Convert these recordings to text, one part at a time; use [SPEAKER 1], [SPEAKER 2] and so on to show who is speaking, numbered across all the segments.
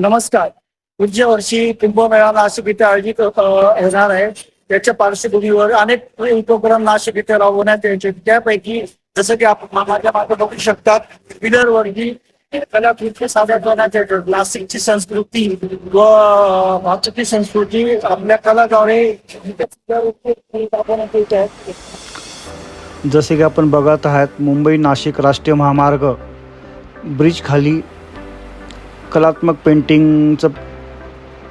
[SPEAKER 1] नमस्कार. पुढच्या वर्षी कुंभमेळा नाशिक इथे आयोजित होणार आहे. त्याच्या पार्श्वभूमीवर अनेक उपक्रम नाशिक इथे राबवण्यात यायचे. त्यापैकी जसं की आपण माझ्या मागे बघू शकतात पिलर वरती कलाकृती सादर करण्यात येतात नाशिकची संस्कृती व भारताची संस्कृती आपल्या कलाद्वारे दाखवण्यात येत आहे
[SPEAKER 2] जसे की आपण बघत आहात मुंबई नाशिक राष्ट्रीय महामार्ग ब्रिज खाली कलात्मक पेंटिंगचं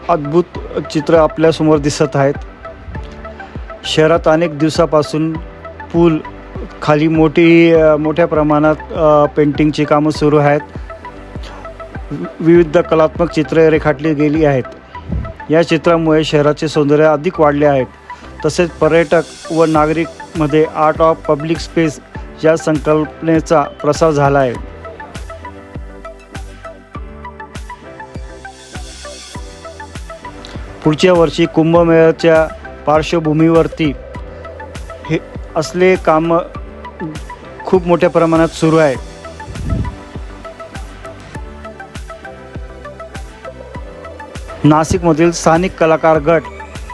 [SPEAKER 2] अद्भुत चित्र आपल्यासमोर दिसत आहेत. शहरात अनेक दिवसापासून पूल खाली मोठी मोठ्या प्रमाणात पेंटिंगची कामं सुरू आहेत. विविध कलात्मक चित्रे रेखाटली गेली आहेत. या चित्रामुळे शहराचे सौंदर्य अधिक वाढले आहेत. तसेच पर्यटक व नागरिकमध्ये आर्ट ऑफ पब्लिक स्पेस या संकल्पनेचा प्रसार झाला आहे. पुढच्या वर्षी कुंभमेळ्याच्या पार्श्वभूमीवरती हे असले काम खूप मोठ्या प्रमाणात सुरू आहे नाशिकमधील स्थानिक कलाकार गट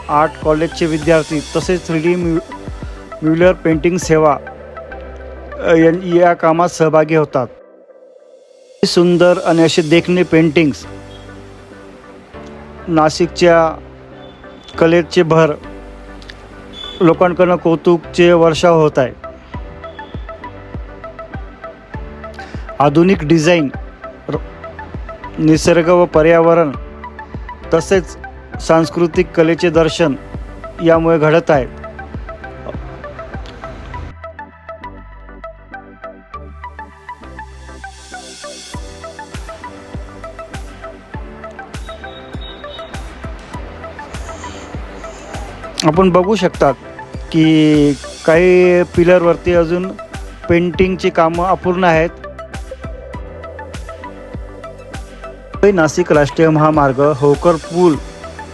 [SPEAKER 2] आर्ट कॉलेजचे विद्यार्थी तसेच थ्री डी म्यु म्युलर पेंटिंग सेवा या- या कामात सहभागी होतात. सुंदर आणि असे देखणे पेंटिंग्स नाशिकच्या कलेचे भर लोकांकडनं कौतुकचे वर्षाव होत आहे. आधुनिक डिझाईन निसर्ग व पर्यावरण तसेच सांस्कृतिक कलेचे दर्शन यामुळे घडत आहे. आपण बघू शकतात की काही पिलरवरती अजून पेंटिंगची कामं अपूर्ण आहेत. नाशिक राष्ट्रीय महामार्ग होकर पूल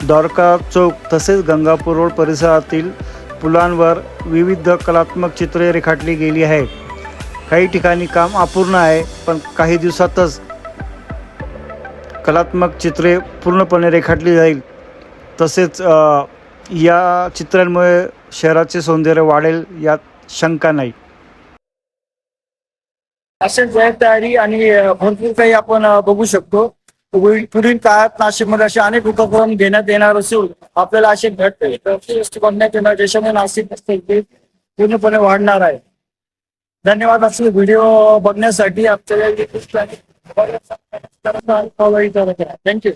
[SPEAKER 2] द्वारका चौक तसेच गंगापूर रोड परिसरातील पुलांवर विविध कलात्मक चित्रे रेखाटली गेली आहेत. काही ठिकाणी काम अपूर्ण आहे पण काही दिवसातच कलात्मक चित्रे पूर्णपणे रेखाटली जाईल. तसेच या चित्रांमुळे शहराचे सौंदर्य वाढेल यात शंका नाही.
[SPEAKER 1] असे जयतयारी आणि भरपूर काही आपण बघू शकतो. पुढील काळात नाशिकमध्ये असे अनेक उपक्रम घेण्यात येणार असून आपल्याला असे घट करण्यात येणार ज्याच्यामुळे नाशिक पूर्णपणे वाढणार आहे. धन्यवाद असे व्हिडिओ बघण्यासाठी. आपल्याला थँक्यू.